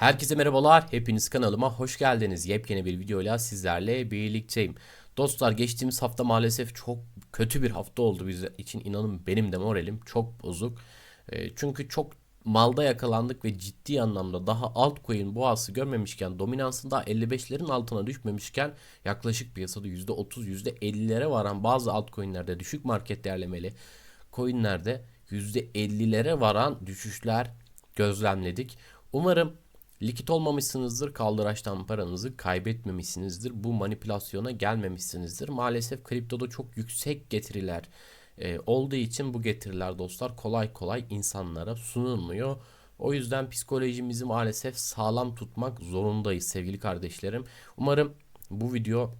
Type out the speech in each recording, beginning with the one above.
Herkese merhabalar. Hepiniz kanalıma hoş geldiniz. Yepyeni bir videoyla sizlerle birlikteyim. Dostlar geçtiğimiz hafta maalesef çok kötü bir hafta oldu biz için. İnanın benim de moralim çok bozuk. E, çünkü çok malda yakalandık ve ciddi anlamda daha altcoin boğası görmemişken dominansın daha 55'lerin altına düşmemişken yaklaşık piyasada %30 %50'lere varan bazı altcoin'lerde düşük market değerlemeli coin'lerde %50'lere varan düşüşler gözlemledik. Umarım likit olmamışsınızdır, kaldıraçtan paranızı kaybetmemişsinizdir, bu manipülasyona gelmemişsinizdir. Maalesef kriptoda çok yüksek getiriler e, olduğu için bu getiriler dostlar kolay kolay insanlara sunulmuyor. O yüzden psikolojimizi maalesef sağlam tutmak zorundayız sevgili kardeşlerim. Umarım bu video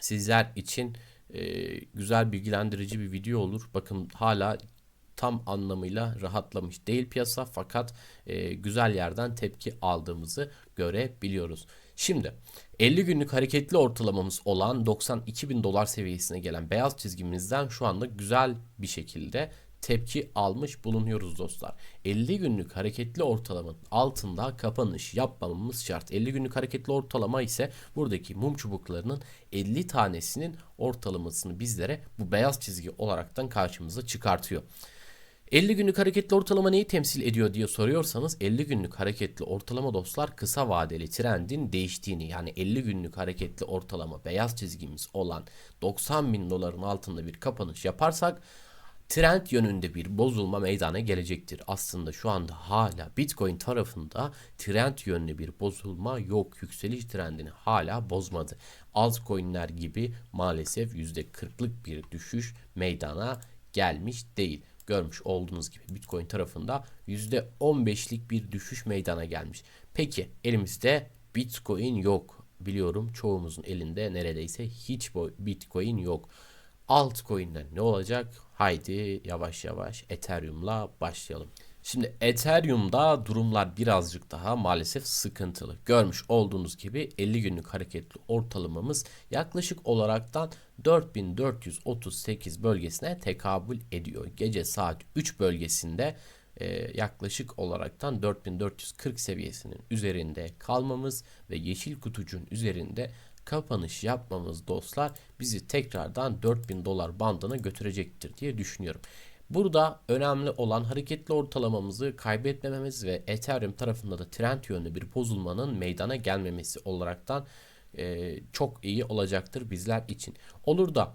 sizler için e, güzel bilgilendirici bir video olur. Bakın hala tam anlamıyla rahatlamış değil piyasa fakat e, güzel yerden tepki aldığımızı görebiliyoruz. Şimdi 50 günlük hareketli ortalamamız olan 92 bin dolar seviyesine gelen beyaz çizgimizden şu anda güzel bir şekilde tepki almış bulunuyoruz dostlar. 50 günlük hareketli ortalamanın altında kapanış yapmamamız şart. 50 günlük hareketli ortalama ise buradaki mum çubuklarının 50 tanesinin ortalamasını bizlere bu beyaz çizgi olaraktan karşımıza çıkartıyor. 50 günlük hareketli ortalama neyi temsil ediyor diye soruyorsanız 50 günlük hareketli ortalama dostlar kısa vadeli trendin değiştiğini yani 50 günlük hareketli ortalama beyaz çizgimiz olan 90 bin doların altında bir kapanış yaparsak trend yönünde bir bozulma meydana gelecektir. Aslında şu anda hala Bitcoin tarafında trend yönlü bir bozulma yok. Yükseliş trendini hala bozmadı. Altcoin'ler gibi maalesef %40'lık bir düşüş meydana gelmiş değil görmüş olduğunuz gibi Bitcoin tarafında %15'lik bir düşüş meydana gelmiş. Peki elimizde Bitcoin yok. Biliyorum çoğumuzun elinde neredeyse hiç Bitcoin yok. Altcoin'den ne olacak? Haydi yavaş yavaş Ethereum'la başlayalım. Şimdi Ethereum'da durumlar birazcık daha maalesef sıkıntılı. Görmüş olduğunuz gibi 50 günlük hareketli ortalamamız yaklaşık olaraktan 4438 bölgesine tekabül ediyor. Gece saat 3 bölgesinde e, yaklaşık olaraktan 4440 seviyesinin üzerinde kalmamız ve yeşil kutucuğun üzerinde kapanış yapmamız dostlar bizi tekrardan 4000 dolar bandına götürecektir diye düşünüyorum. Burada önemli olan hareketli ortalamamızı kaybetmememiz ve Ethereum tarafında da trend yönlü bir bozulmanın meydana gelmemesi olaraktan e, çok iyi olacaktır bizler için. Olur da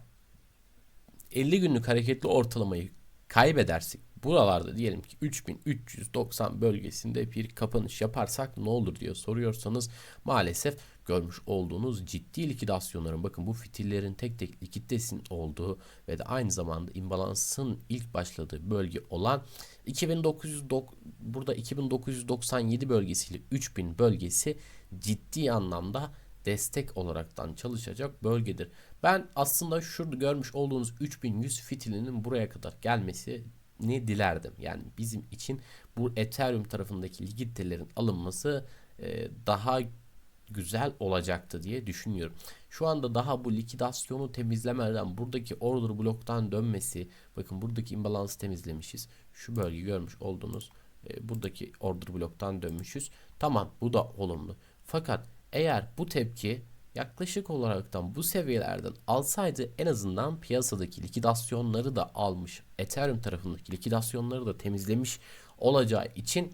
50 günlük hareketli ortalamayı kaybedersek buralarda diyelim ki 3390 bölgesinde bir kapanış yaparsak ne olur diye soruyorsanız maalesef görmüş olduğunuz ciddi likidasyonların bakın bu fitillerin tek tek likiditesin olduğu ve de aynı zamanda imbalansın ilk başladığı bölge olan 2900 burada 2997 bölgesiyle 3000 bölgesi ciddi anlamda destek olaraktan çalışacak bölgedir. Ben aslında şurada görmüş olduğunuz 3100 fitilinin buraya kadar gelmesi ne dilerdim. Yani bizim için bu Ethereum tarafındaki likiditelerin alınması daha güzel olacaktı diye düşünüyorum. Şu anda daha bu likidasyonu temizlemeden buradaki order bloktan dönmesi bakın buradaki imbalansı temizlemişiz. Şu bölgeyi görmüş olduğunuz e, buradaki order bloktan dönmüşüz. Tamam bu da olumlu. Fakat eğer bu tepki yaklaşık olaraktan bu seviyelerden alsaydı en azından piyasadaki likidasyonları da almış. Ethereum tarafındaki likidasyonları da temizlemiş olacağı için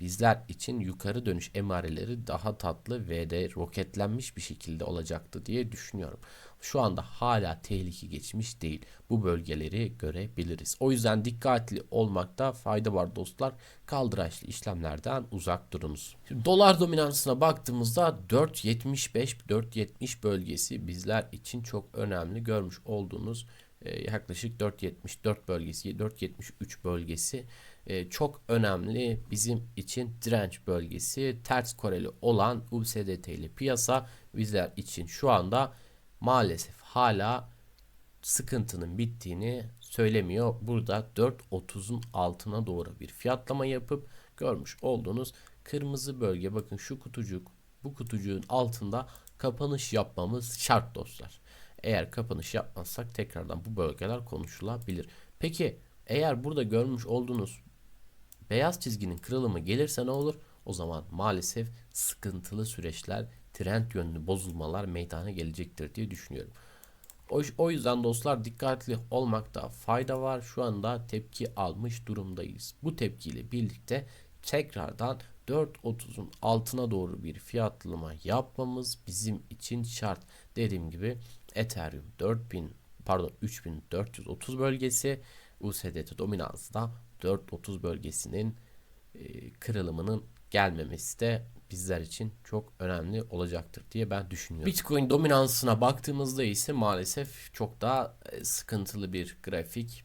bizler için yukarı dönüş emareleri daha tatlı ve de roketlenmiş bir şekilde olacaktı diye düşünüyorum. Şu anda hala tehlike geçmiş değil. Bu bölgeleri görebiliriz. O yüzden dikkatli olmakta fayda var dostlar. Kaldıraçlı işlemlerden uzak durunuz. Şimdi dolar dominansına baktığımızda 4.75-4.70 bölgesi bizler için çok önemli görmüş olduğunuz e, yaklaşık 4.74 bölgesi 4.73 bölgesi çok önemli bizim için direnç bölgesi ters koreli olan USDT ile piyasa bizler için şu anda maalesef hala sıkıntının bittiğini söylemiyor. Burada 4.30'un altına doğru bir fiyatlama yapıp görmüş olduğunuz kırmızı bölge bakın şu kutucuk bu kutucuğun altında kapanış yapmamız şart dostlar. Eğer kapanış yapmazsak tekrardan bu bölgeler konuşulabilir. Peki eğer burada görmüş olduğunuz beyaz çizginin kırılımı gelirse ne olur? o zaman maalesef sıkıntılı süreçler, trend yönlü bozulmalar meydana gelecektir diye düşünüyorum. O, yüzden dostlar dikkatli olmakta fayda var. Şu anda tepki almış durumdayız. Bu tepkiyle birlikte tekrardan 4.30'un altına doğru bir fiyatlama yapmamız bizim için şart. Dediğim gibi Ethereum 4000 pardon 3430 bölgesi USDT dominansı da 430 bölgesinin e, kırılımının gelmemesi de bizler için çok önemli olacaktır diye ben düşünüyorum. Bitcoin dominansına baktığımızda ise maalesef çok daha e, sıkıntılı bir grafik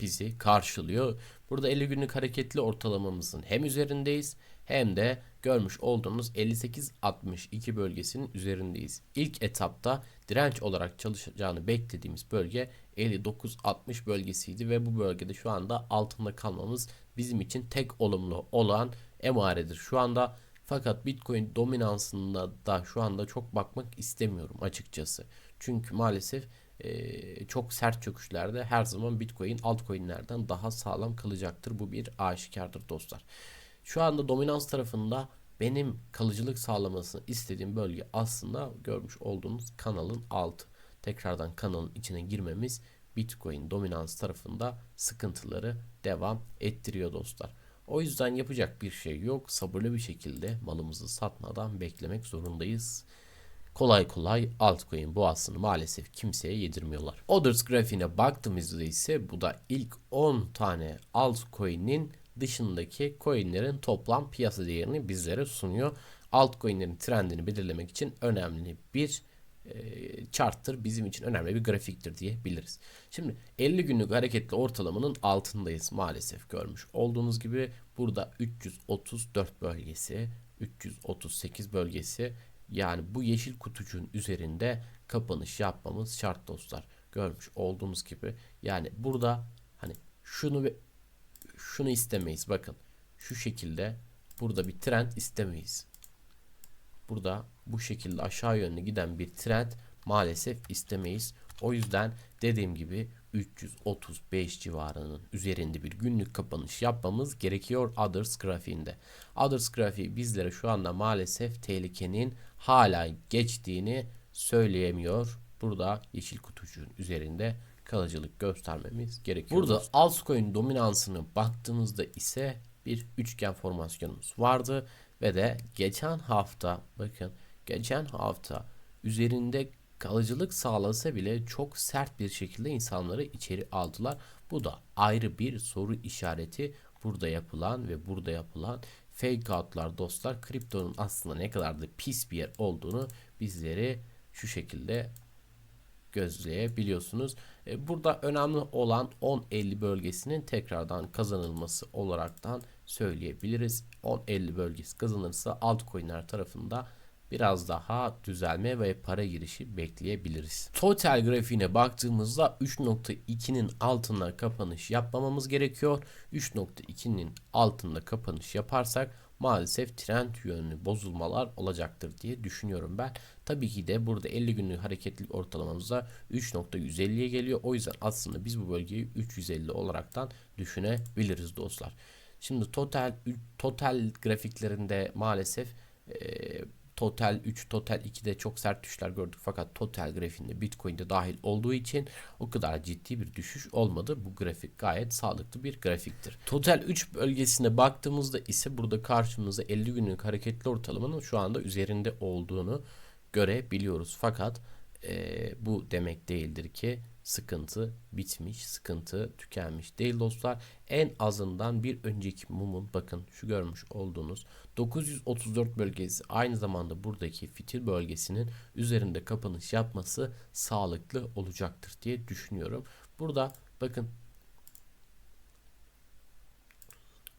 bizi karşılıyor. Burada 50 günlük hareketli ortalamamızın hem üzerindeyiz hem de görmüş olduğunuz 58-62 bölgesinin üzerindeyiz. İlk etapta direnç olarak çalışacağını beklediğimiz bölge 59-60 bölgesiydi ve bu bölgede şu anda altında kalmamız bizim için tek olumlu olan emaredir. Şu anda fakat Bitcoin dominansında da şu anda çok bakmak istemiyorum açıkçası. Çünkü maalesef e, çok sert çöküşlerde her zaman Bitcoin altcoin'lerden daha sağlam kalacaktır. Bu bir aşikardır dostlar. Şu anda dominans tarafında benim kalıcılık sağlamasını istediğim bölge aslında görmüş olduğunuz kanalın altı. Tekrardan kanalın içine girmemiz Bitcoin dominans tarafında sıkıntıları devam ettiriyor dostlar. O yüzden yapacak bir şey yok. Sabırlı bir şekilde malımızı satmadan beklemek zorundayız. Kolay kolay altcoin boğasını maalesef kimseye yedirmiyorlar. Others grafiğine baktığımızda ise bu da ilk 10 tane altcoin'in dışındaki coinlerin toplam piyasa değerini bizlere sunuyor. Altcoin'lerin trendini belirlemek için önemli bir charttır. Bizim için önemli bir grafiktir diyebiliriz. Şimdi 50 günlük hareketli ortalamanın altındayız maalesef görmüş. Olduğunuz gibi burada 334 bölgesi, 338 bölgesi yani bu yeşil kutucuğun üzerinde kapanış yapmamız şart dostlar. Görmüş olduğunuz gibi yani burada hani şunu ve şunu istemeyiz. Bakın şu şekilde burada bir trend istemeyiz. Burada bu şekilde aşağı yönlü giden bir trend maalesef istemeyiz. O yüzden dediğim gibi 335 civarının üzerinde bir günlük kapanış yapmamız gerekiyor Others grafiğinde. Others grafiği bizlere şu anda maalesef tehlikenin hala geçtiğini söyleyemiyor. Burada yeşil kutucuğun üzerinde kalıcılık göstermemiz gerekiyor. Burada altcoin dominansını baktığımızda ise bir üçgen formasyonumuz vardı ve de geçen hafta bakın geçen hafta üzerinde kalıcılık sağlasa bile çok sert bir şekilde insanları içeri aldılar. Bu da ayrı bir soru işareti burada yapılan ve burada yapılan fake outlar dostlar kriptonun aslında ne kadar da pis bir yer olduğunu bizleri şu şekilde gözleyebiliyorsunuz. E, burada önemli olan 10-50 bölgesinin tekrardan kazanılması olaraktan söyleyebiliriz. 10-50 bölgesi kazanırsa altcoin'ler tarafında biraz daha düzelme ve para girişi bekleyebiliriz. Total grafiğine baktığımızda 3.2'nin altına kapanış yapmamamız gerekiyor. 3.2'nin altında kapanış yaparsak maalesef trend yönlü bozulmalar olacaktır diye düşünüyorum ben. Tabii ki de burada 50 günlük hareketlilik ortalamamızda 3.150'ye geliyor. O yüzden aslında biz bu bölgeyi 350 olaraktan düşünebiliriz dostlar. Şimdi total total grafiklerinde maalesef e, Total 3, Total 2'de çok sert düşüşler gördük fakat Total grafiğinde Bitcoin'de dahil olduğu için o kadar ciddi bir düşüş olmadı. Bu grafik gayet sağlıklı bir grafiktir. Total 3 bölgesine baktığımızda ise burada karşımızda 50 günlük hareketli ortalamanın şu anda üzerinde olduğunu görebiliyoruz. Fakat e, bu demek değildir ki sıkıntı bitmiş, sıkıntı tükenmiş değil dostlar. En azından bir önceki mumun bakın şu görmüş olduğunuz 934 bölgesi aynı zamanda buradaki fitil bölgesinin üzerinde kapanış yapması sağlıklı olacaktır diye düşünüyorum. Burada bakın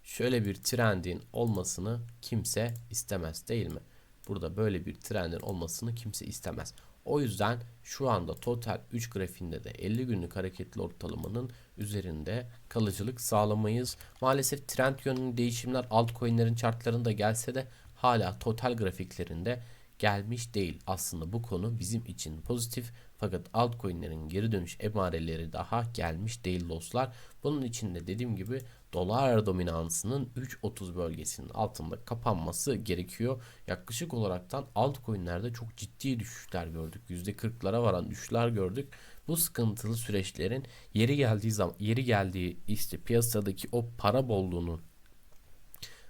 şöyle bir trendin olmasını kimse istemez değil mi? Burada böyle bir trendin olmasını kimse istemez. O yüzden şu anda total 3 grafiğinde de 50 günlük hareketli ortalamanın üzerinde kalıcılık sağlamayız. Maalesef trend yönlü değişimler altcoin'lerin chartlarında gelse de hala total grafiklerinde gelmiş değil. Aslında bu konu bizim için pozitif fakat altcoin'lerin geri dönüş emareleri daha gelmiş değil dostlar. Bunun için de dediğim gibi dolar dominansının 3.30 bölgesinin altında kapanması gerekiyor. Yaklaşık olaraktan altcoin'lerde çok ciddi düşüşler gördük. %40'lara varan düşüşler gördük. Bu sıkıntılı süreçlerin yeri geldiği zaman yeri geldiği işte piyasadaki o para bolluğunu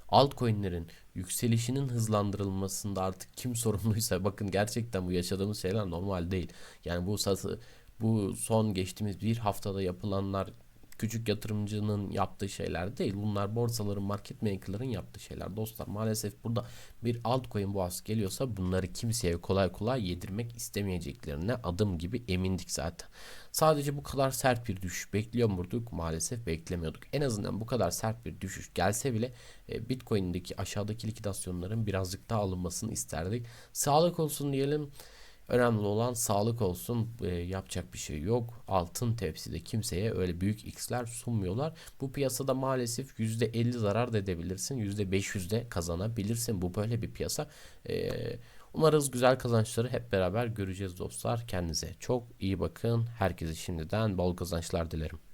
altcoin'lerin yükselişinin hızlandırılmasında artık kim sorumluysa bakın gerçekten bu yaşadığımız şeyler normal değil. Yani bu satı bu son geçtiğimiz bir haftada yapılanlar küçük yatırımcının yaptığı şeyler değil. Bunlar borsaların, market maker'ların yaptığı şeyler. Dostlar maalesef burada bir altcoin boğası geliyorsa bunları kimseye kolay kolay yedirmek istemeyeceklerine adım gibi emindik zaten. Sadece bu kadar sert bir düşüş bekliyor muyduk? Maalesef beklemiyorduk. En azından bu kadar sert bir düşüş gelse bile e, Bitcoin'deki aşağıdaki likidasyonların birazcık daha alınmasını isterdik. Sağlık olsun diyelim. Önemli olan sağlık olsun. E, yapacak bir şey yok. Altın tepside kimseye öyle büyük x'ler sunmuyorlar. Bu piyasada maalesef %50 zarar da edebilirsin. %500 de kazanabilirsin. Bu böyle bir piyasa. E, umarız güzel kazançları hep beraber göreceğiz dostlar. Kendinize çok iyi bakın. Herkese şimdiden bol kazançlar dilerim.